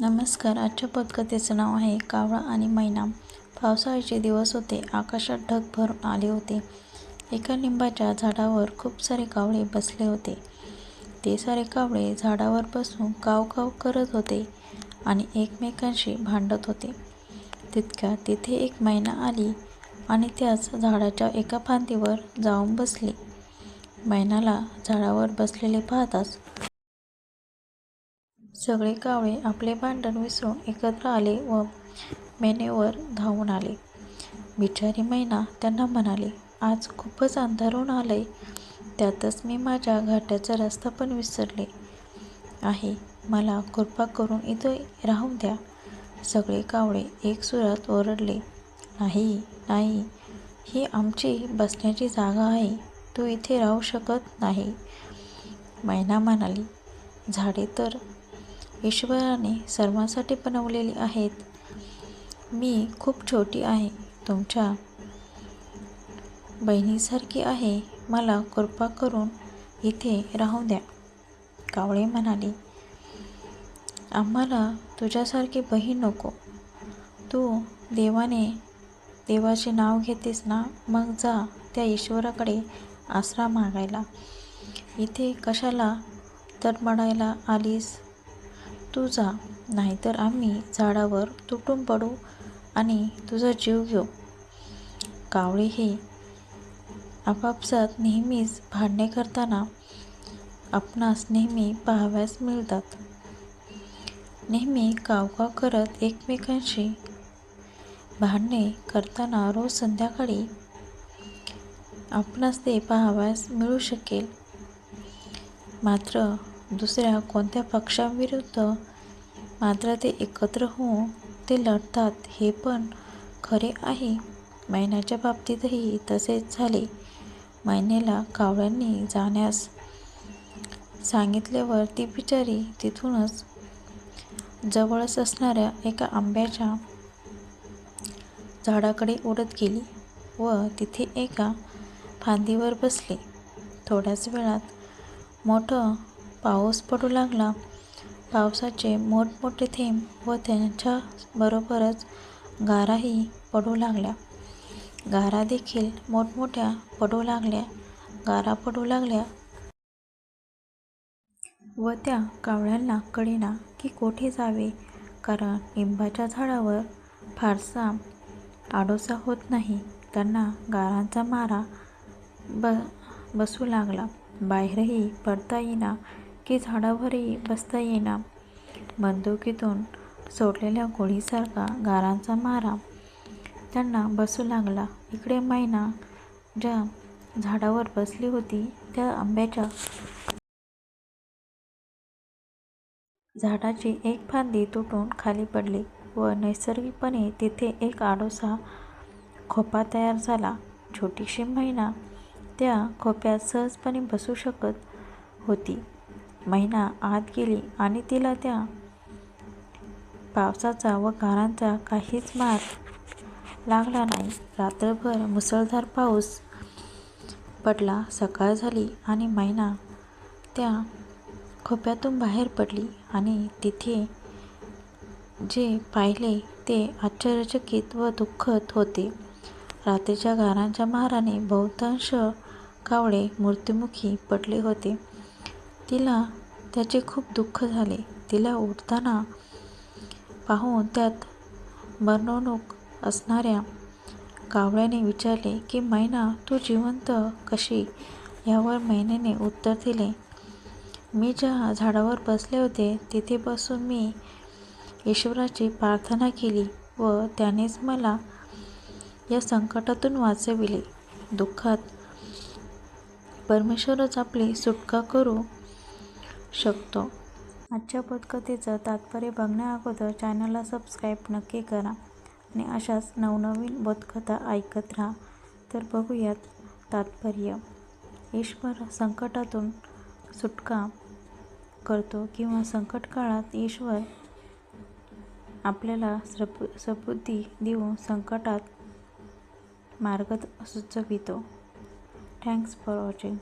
नमस्कार. आजच्या पदकथेचं नाव आहे कावळा आणि मैना. पावसाळ्याचे दिवस होते. आकाशात ढग भरून आले होते. एका लिंबाच्या झाडावर खूप सारे कावळे बसले होते. ते सारे कावळे झाडावर बसून काव काव करत होते आणि एकमेकांशी भांडत होते. तितक्या तिथे एक मैना आली आणि त्याच झाडाच्या एका फांदीवर जाऊन बसली. मैनाला झाडावर बसलेले पाहताच सगळे कावळे आपले भांडण विसरून एकत्र आले व मेनेवर धावून आले. बिचारी मैना त्यांना म्हणाली आज खूपच अंधारून आलंय. त्यातच मी माझ्या घाटाचा रस्ता पण विसरले आहे. मला कृपा करून इथे राहून द्या. सगळे कावळे एक सुरात ओरडले नाही नाही. ही आमची बसण्याची जागा आहे. तू इथे राहू शकत नाही. मैना म्हणाली झाडे तर ईश्वराने सर्वांसाठी बनवलेली आहेत. मी खूप छोटी आहे. तुमच्या बहिणीसारखी आहे. मला कृपा करून इथे राहू द्या. कावळे म्हणाले आम्हाला तुझ्यासारखी बहीण नको. तू देवाने देवाचे नाव घेतेस ना? मग जा त्या ईश्वराकडे आसरा मागायला. इथे कशाला तडमडायला आलीस? तू जा नाहीतर आम्ही झाडावर तुटून पडू आणि तुझा जीव घेऊ. कावळे हे आपापसात नेहमीच भांडणे करताना आपणास नेहमी पाहाव्यास मिळतात. नेहमी कावकाव करत एकमेकांशी भांडणे करताना रोज संध्याकाळी आपणास ते पाहावयास मिळू शकेल. मात्र दुसऱ्या कोणत्या पक्षांविरुद्ध मात्र ते एकत्र होऊन ते लढतात हे पण खरे आहे. मैनाच्या बाबतीतही तसेच झाले. मैनेला कावळ्यांनी जाण्यास सांगितल्यावर ती बिचारी तिथूनच जवळच असणाऱ्या एका आंब्याच्या झाडाकडे उडत गेली व तिथे एका फांदीवर बसली. थोड्याच वेळात मोठं पाऊस पडू लागला. पावसाचे मोठमोठे थेंब व त्यांच्याबरोबरच गाराही पडू लागल्या. गारा देखील मोठमोठ्या पडू लागल्या. गारा पडू लागल्या. व त्या कावळ्यांना कळेना की कोठे जावे कारण लिंबाच्या झाडावर फारसा आडोसा होत नाही. त्यांना गारांचा मारा ब बसू लागला. बाहेरही पडता येईना. की झाडावरही बसता येईना. बंदुकीतून सोडलेल्या गोळीसारखा गारांचा मारा. त्यांना बसू लागला. इकडे मैना ज्या झाडावर बसली होती त्या आंब्याच्या झाडाची एक फांदी तुटून खाली पडली व नैसर्गिकपणे तिथे एक आडोसा खोपा तयार झाला. छोटीशी मैना त्या खोप्यात सहजपणे बसू शकत होती. महिना आत गेली आणि तिला त्या पावसाचा व गारांचा काहीच मार लागला नाही. रात्रभर मुसळधार पाऊस पडला सकाळ झाली आणि मैना त्या खोप्यातून बाहेर पडली आणि तिथे जे पाहिले ते आश्चर्यचकित व दुःखद होते. रात्रीच्या गारांच्या माराने बहुतांश कावळे मृत्युमुखी पडले होते. तिला त्याचे खूप दुःख झाले. तिला उठताना पाहून त्यात मरणोन्मुख असणाऱ्या कावळ्याने विचारले की मैना तू जिवंत कशी यावर मैनेने उत्तर दिले मी ज्या झाडावर बसले होते तिथे बसून मी ईश्वराची प्रार्थना केली व त्यानेच मला या संकटातून वाचविले. दुःखात परमेश्वरच आपली सुटका करू शकतो. आजच्या पदकथेचं तात्पर्य बघण्याअगोदर चॅनलला सबस्क्राईब नक्की करा आणि अशाच नवनवीन बोधकथा ऐकत राहा. तर बघूयात तात्पर्य. ईश्वर संकटातून सुटका करतो किंवा संकट काळात ईश्वर आपल्याला सप सबुद्धी देऊन संकटात मार्ग सुचवितो. Thanks for watching